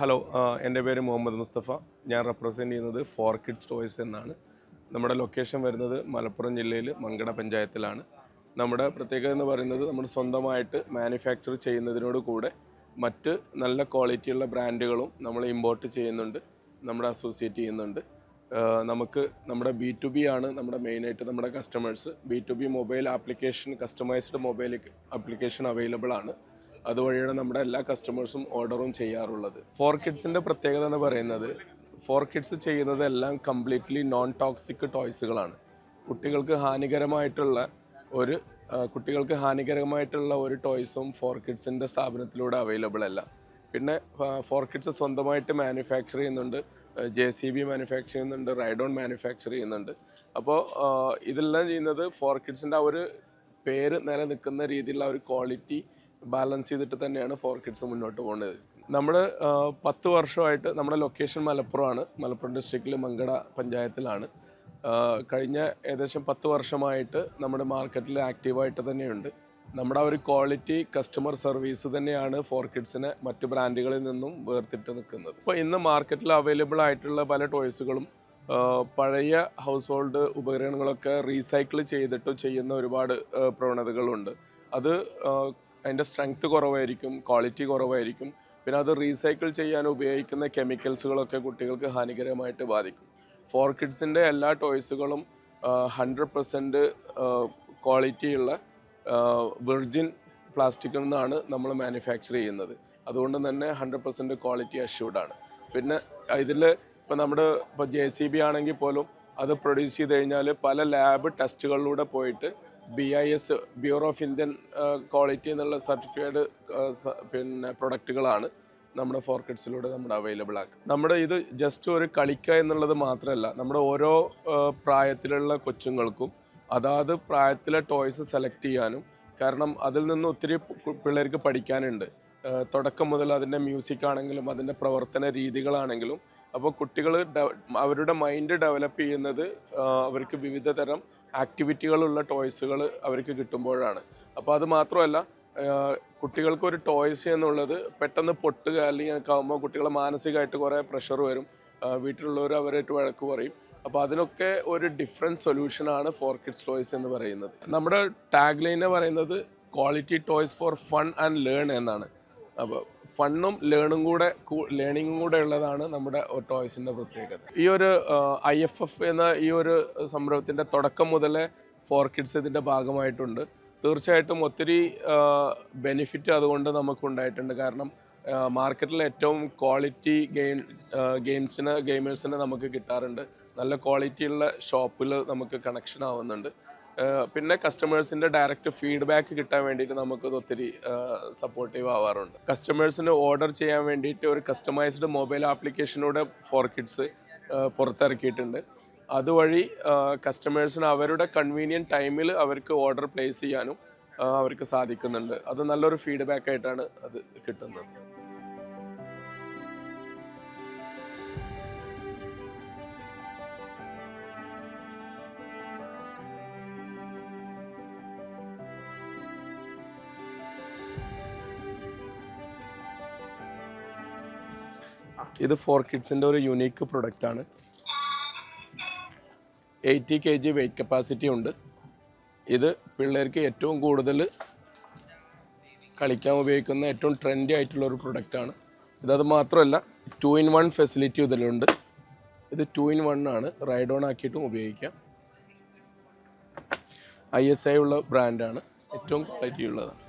Hello എന്റെ പേര് മുഹമ്മദ് മുസ്തഫ. ഞാൻ റെപ്രസെന്റ് ചെയ്യുന്നത് ഫോർ കിഡ്സ് ടോയ്സ് എന്നാണ്. നമ്മുടെ ലൊക്കേഷൻ വരുന്നത് മലപ്പുറം ജില്ലയിൽ മങ്കട പഞ്ചായത്തിലാണ്. നമ്മുടെ പ്രത്യേകത എന്ന് പറയുന്നത് നമ്മൾ സ്വന്തമായിട്ട് മാനുഫാക്ചർ ചെയ്യുന്നതിനോട് കൂടെ മറ്റ് നല്ല ക്വാളിറ്റിയുള്ള ബ്രാൻഡുകളും നമ്മൾ ഇമ്പോർട്ട് ചെയ്യുന്നുണ്ട് നമ്മുടെ അസോസിയേറ്റ് ചെയ്യുന്നുണ്ട്. നമുക്ക് നമ്മുടെ ബി ടു ബി ആണ് നമ്മുടെ മെയിനായിട്ട് നമ്മുടെ customers B to B mobile application customised mobile application available ആണ്. അതുവഴിയാണ് നമ്മുടെ എല്ലാ കസ്റ്റമേഴ്സും ഓർഡറും ചെയ്യാറുള്ളത്. ഫോർ കിഡ്സിന്റെ പ്രത്യേകത എന്ന് പറയുന്നത് ഫോർ കിഡ്സ് ചെയ്യുന്നത് എല്ലാം കംപ്ലീറ്റ്ലി നോൺ ടോക്സിക് ടോയ്സുകളാണ് കുട്ടികൾക്ക് ഹാനികരമായിട്ടുള്ള ഒരു കുട്ടികൾക്ക് ഹാനികരമായിട്ടുള്ള ഒരു ടോയ്സും ഫോർ കിഡ്സിന്റെ സ്ഥാപനത്തിലൂടെ അവൈലബിൾ അല്ല. പിന്നെ ഫോർ കിഡ്സ് സ്വന്തമായിട്ട് മാനുഫാക്ചർ ചെയ്യുന്നുണ്ട് ജെ സി ബി മാനുഫാക്ചർ ചെയ്യുന്നുണ്ട് റൈഡോൺ മാനുഫാക്ചർ ചെയ്യുന്നുണ്ട്. അപ്പോൾ ഇതെല്ലാം ചെയ്യുന്നത് ഫോർ കിഡ്സിന്റെ ആ ഒരു പേര് നിലനിൽക്കുന്ന രീതിയിലുള്ള ഒരു ക്വാളിറ്റി ബാലൻസ് ചെയ്തിട്ട് തന്നെയാണ് ഫോർ കിഡ്സ് മുന്നോട്ട് പോകുന്നത് നമ്മൾ പത്ത് വർഷമായിട്ട് നമ്മുടെ ലൊക്കേഷൻ മലപ്പുറമാണ്. മലപ്പുറം ഡിസ്ട്രിക്റ്റിൽ മങ്കട പഞ്ചായത്തിലാണ്. കഴിഞ്ഞ ഏകദേശം പത്ത് വർഷമായിട്ട് നമ്മുടെ മാർക്കറ്റിൽ ആക്റ്റീവായിട്ട് തന്നെയുണ്ട്. നമ്മുടെ ഒരു ക്വാളിറ്റി കസ്റ്റമർ സർവീസ് തന്നെയാണ് ഫോർ കിഡ്സിനെ മറ്റ് ബ്രാൻഡുകളിൽ നിന്നും വേർതിട്ട് നിൽക്കുന്നത്. ഇപ്പോൾ ഇന്ന് മാർക്കറ്റിൽ അവൈലബിൾ ആയിട്ടുള്ള പല ടോയ്സുകളും പഴയ ഹൗസ് ഹോൾഡ് ഉപകരണങ്ങളൊക്കെ റീസൈക്കിൾ ചെയ്തിട്ട് ചെയ്യുന്ന ഒരുപാട് പ്രവണതകളുണ്ട്. അത് അതിന്റെ സ്ട്രെങ്ത് കുറവായിരിക്കും ക്വാളിറ്റി കുറവായിരിക്കും. പിന്നെ അത് റീസൈക്കിൾ ചെയ്യാൻ ഉപയോഗിക്കുന്ന കെമിക്കൽസുകളൊക്കെ കുട്ടികൾക്ക് ഹാനികരമായിട്ട് ബാധിക്കും. ഫോർ കിഡ്സിന്റെ എല്ലാ ടോയ്സുകളും ഹൺഡ്രഡ് പെർസെന്റ് ക്വാളിറ്റിയുള്ള വെർജിൻ പ്ലാസ്റ്റിക്കിൽ നിന്നാണ് നമ്മൾ മാനുഫാക്ചർ ചെയ്യുന്നത്. അതുകൊണ്ട് തന്നെ ഹൺഡ്രഡ് പെർസെന്റ് ക്വാളിറ്റി അഷ്യൂർഡാണ് പിന്നെ ഇതിൽ ഇപ്പോൾ നമ്മുടെ ഇപ്പോൾ ജെ സി ബി ആണെങ്കിൽ പോലും അത് പ്രൊഡ്യൂസ് ചെയ്ത് കഴിഞ്ഞാൽ പല ലാബ് ടെസ്റ്റുകളിലൂടെ പോയിട്ട് B I S bureau of Indian quality എന്നുള്ള സർട്ടിഫൈഡ് പിന്നെ പ്രൊഡക്റ്റുകളാണ് നമ്മുടെ ഫോർക്കറ്റ്സിലൂടെ നമ്മുടെ അവൈലബിൾ ആക്കുക നമ്മുടെ ഇത് ജസ്റ്റ് ഒരു കളിക്ക എന്നുള്ളത് മാത്രമല്ല നമ്മുടെ ഓരോ പ്രായത്തിലുള്ള കൊച്ചുങ്ങൾക്കും അതാത് പ്രായത്തിലെ ടോയ്സ് സെലക്ട് ചെയ്യാനും കാരണം അതിൽ നിന്ന് ഒത്തിരി പിള്ളേർക്ക് പഠിക്കാനുണ്ട്. തുടക്കം മുതൽ അതിന്റെ മ്യൂസിക് ആണെങ്കിലും അതിന്റെ പ്രവർത്തന രീതികളാണെങ്കിലും അപ്പോൾ കുട്ടികൾ അവരുടെ മൈൻഡ് ഡെവലപ്പ് ചെയ്യുന്നത് അവർക്ക് വിവിധ തരം ആക്ടിവിറ്റികളുള്ള ടോയ്സുകൾ അവർക്ക് കിട്ടുമ്പോഴാണ്. അപ്പോൾ അത് മാത്രമല്ല കുട്ടികൾക്ക് ഒരു ടോയ്സ് എന്നുള്ളത് പെട്ടെന്ന് പൊട്ടുക അല്ലെങ്കിൽ ഒക്കെ ആകുമ്പോൾ കുട്ടികളെ മാനസികമായിട്ട് കുറേ പ്രഷർ വരും. വീട്ടിലുള്ളവർ അവരായിട്ട് വഴക്ക് പറയും. അപ്പോൾ അതിനൊക്കെ ഒരു ഡിഫറെന്റ് സൊല്യൂഷനാണ് ഫോർ കിഡ്സ് ടോയ്സ് എന്ന് പറയുന്നത്. നമ്മുടെ ടാഗ് ലൈനെ പറയുന്നത് quality toys for fun and learn എന്നാണ്. ഫണ്ണും ലേണും കൂടെ ലേണിങ്ങും കൂടെ ഉള്ളതാണ് നമ്മുടെ ടോയ്സിന്റെ പ്രത്യേകത. ഈ ഒരു ഐ എഫ് എഫ് എന്ന ഈ ഒരു സംരംഭത്തിന്റെ തുടക്കം മുതലേ ഫോർ കിഡ്സ് ഇതിന്റെ ഭാഗമായിട്ടുണ്ട്. തീർച്ചയായിട്ടും ഒത്തിരി ബെനിഫിറ്റ് അതുകൊണ്ട് നമുക്ക് ഉണ്ടായിട്ടുണ്ട് കാരണം മാർക്കറ്റിൽ ഏറ്റവും ക്വാളിറ്റി ഗെയിം ഗെയിംസിന് ഗെയിമേഴ്സിന് നമുക്ക് കിട്ടാറുണ്ട്. നല്ല ക്വാളിറ്റിയുള്ള ഷോപ്പിൽ നമുക്ക് കണക്ഷൻ ആവുന്നുണ്ട്. പിന്നെ കസ്റ്റമേഴ്സിന്റെ ഡയറക്റ്റ് ഫീഡ്ബാക്ക് കിട്ടാൻ വേണ്ടിയിട്ട് നമുക്കത് ഒത്തിരി സപ്പോർട്ടീവ് ആവാറുണ്ട്. കസ്റ്റമേഴ്സിന് ഓർഡർ ചെയ്യാൻ വേണ്ടിയിട്ട് ഒരു കസ്റ്റമൈസ്ഡ് മൊബൈൽ ആപ്ലിക്കേഷനൂടെ ഫോർ കിഡ്സ് പുറത്തിറക്കിയിട്ടുണ്ട്. അതുവഴി കസ്റ്റമേഴ്സിന് അവരുടെ കൺവീനിയന്റ് ടൈമിൽ അവർക്ക് ഓർഡർ പ്ലേസ് ചെയ്യാനും അവർക്ക് സാധിക്കുന്നുണ്ട്. അത് നല്ലൊരു ഫീഡ്ബാക്ക് ആയിട്ടാണ് അത് കിട്ടുന്നത്. ഇത് ഫോർ കിഡ്സിന്റെ ഒരു യുണീക്ക് പ്രൊഡക്റ്റ് ആണ്. Eighty K G weight capacity ഉണ്ട്. ഇത് പിള്ളേർക്ക് ഏറ്റവും കൂടുതൽ കളിക്കാൻ ഉപയോഗിക്കുന്ന ഏറ്റവും ട്രെൻഡി ആയിട്ടുള്ള ഒരു പ്രൊഡക്റ്റാണ് ഇതത് മാത്രമല്ല ടു ഇൻ വൺ ഫെസിലിറ്റി ഇതിലുണ്ട്. ഇത് ടു ഇൻ വൺ ആണ് റൈഡ് ഓൺ ആക്കിയിട്ടും ഉപയോഗിക്കാം. ഐ എസ് ഐ ഉള്ള ബ്രാൻഡാണ് ഏറ്റവും ക്വാളിറ്റി ഉള്ളതാണ്.